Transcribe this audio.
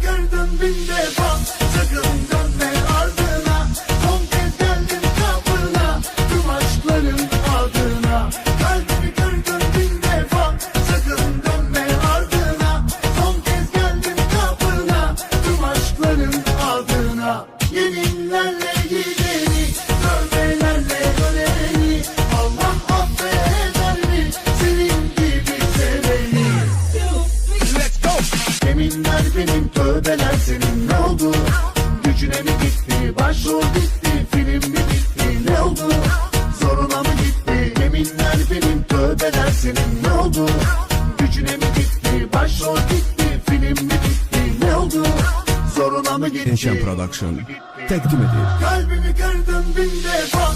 Gördüm bin defa. Yeminler benim tövbeler senin ne oldu? Gücüne mi gitti? Başrol bitti, film mi bitti? Ne oldu? Zoruna mı gitti? Yeminler benim tövbeler senin ne oldu? Gücüne mi gitti? Başrol bitti, film mi bitti? Ne oldu? Zoruna mı gitti? Eşen Production takdim ediyor. Kalbimi kırdın bin defa